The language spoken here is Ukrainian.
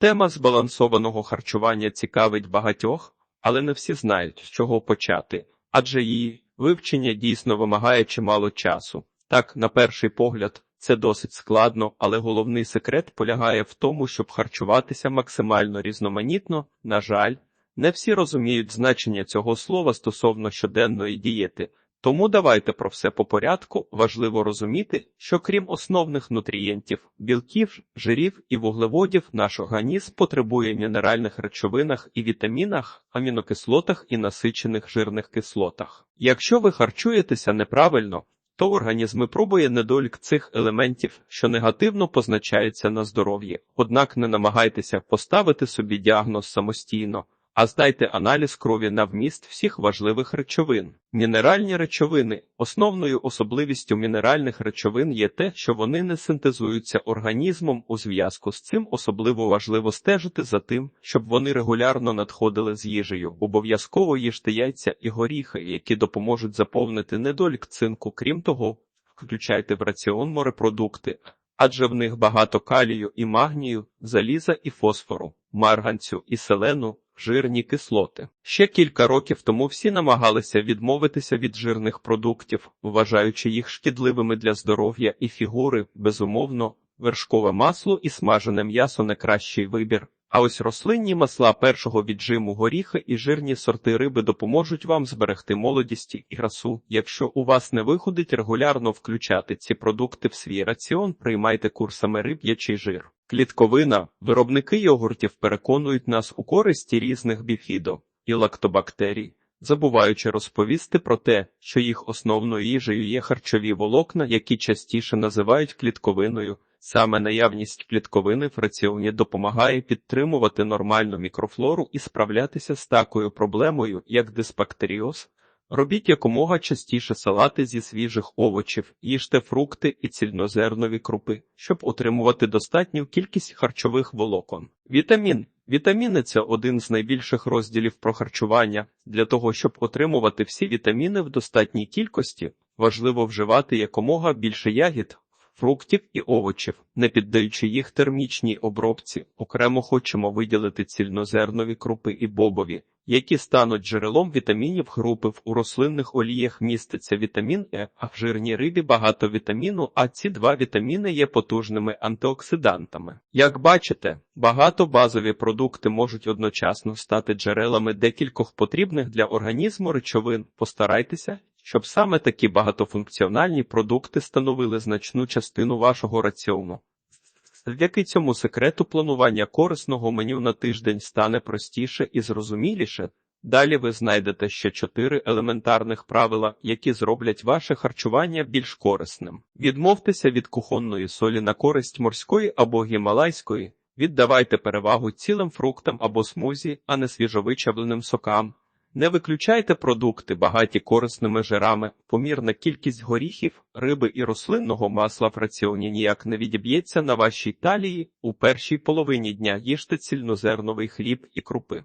Тема збалансованого харчування цікавить багатьох, але не всі знають, з чого почати, адже її вивчення дійсно вимагає чимало часу. Так, на перший погляд, це досить складно, але головний секрет полягає в тому, щоб харчуватися максимально різноманітно. На жаль, не всі розуміють значення цього слова стосовно щоденної дієти. Тому давайте про все по порядку. Важливо розуміти, що крім основних нутрієнтів, білків, жирів і вуглеводів, наш організм потребує мінеральних речовинах і вітамінах, амінокислотах і насичених жирних кислотах. Якщо ви харчуєтеся неправильно, то організм пробує недолік цих елементів, що негативно позначається на здоров'ї. Однак не намагайтеся поставити собі діагноз самостійно, а здайте аналіз крові на вміст всіх важливих речовин. Мінеральні речовини. Основною особливістю мінеральних речовин є те, що вони не синтезуються організмом. У зв'язку з цим особливо важливо стежити за тим, щоб вони регулярно надходили з їжею. Обов'язково їжте яйця і горіхи, які допоможуть заповнити недолік цинку. Крім того, включайте в раціон морепродукти, адже в них багато калію і магнію, заліза і фосфору, марганцю і селену, жирні кислоти. Ще кілька років тому всі намагалися відмовитися від жирних продуктів, вважаючи їх шкідливими для здоров'я і фігури, безумовно, вершкове масло і смажене м'ясо не кращий вибір. А ось рослинні масла першого віджиму горіхи і жирні сорти риби допоможуть вам зберегти молодість і красу. Якщо у вас не виходить регулярно включати ці продукти в свій раціон, приймайте курсами риб'ячий жир. Клітковина, виробники йогуртів переконують нас у користі різних біфідо і лактобактерій, забуваючи розповісти про те, що їх основною їжею є харчові волокна, які частіше називають клітковиною. Саме наявність клітковини в раціоні допомагає підтримувати нормальну мікрофлору і справлятися з такою проблемою, як дисбактеріоз. Робіть якомога частіше салати зі свіжих овочів, їжте фрукти і цільнозернові крупи, щоб утримувати достатню кількість харчових волокон. Вітамін. Вітаміни це один з найбільших розділів про харчування. Для того, щоб отримувати всі вітаміни в достатній кількості, важливо вживати якомога більше ягід, фруктів і овочів, не піддаючи їх термічній обробці. Окремо хочемо виділити цільнозернові крупи і бобові, які стануть джерелом вітамінів групи в у рослинних оліях міститься вітамін Е, а в жирній рибі багато вітаміну, а ці два вітаміни є потужними антиоксидантами. Як бачите, багато базові продукти можуть одночасно стати джерелами декількох потрібних для організму речовин. Постарайтеся, щоб саме такі багатофункціональні продукти становили значну частину вашого раціону. Завдяки цьому секрету планування корисного меню на тиждень стане простіше і зрозуміліше. Далі ви знайдете ще чотири елементарних правила, які зроблять ваше харчування більш корисним. Відмовтеся від кухонної солі на користь морської або гімалайської. Віддавайте перевагу цілим фруктам або смузі, а не свіжовичавленим сокам. Не виключайте продукти, багаті корисними жирами, помірна кількість горіхів, риби і рослинного масла в раціоні ніяк не відіб'ється на вашій талії. У першій половині дня їжте цільнозерновий хліб і крупи.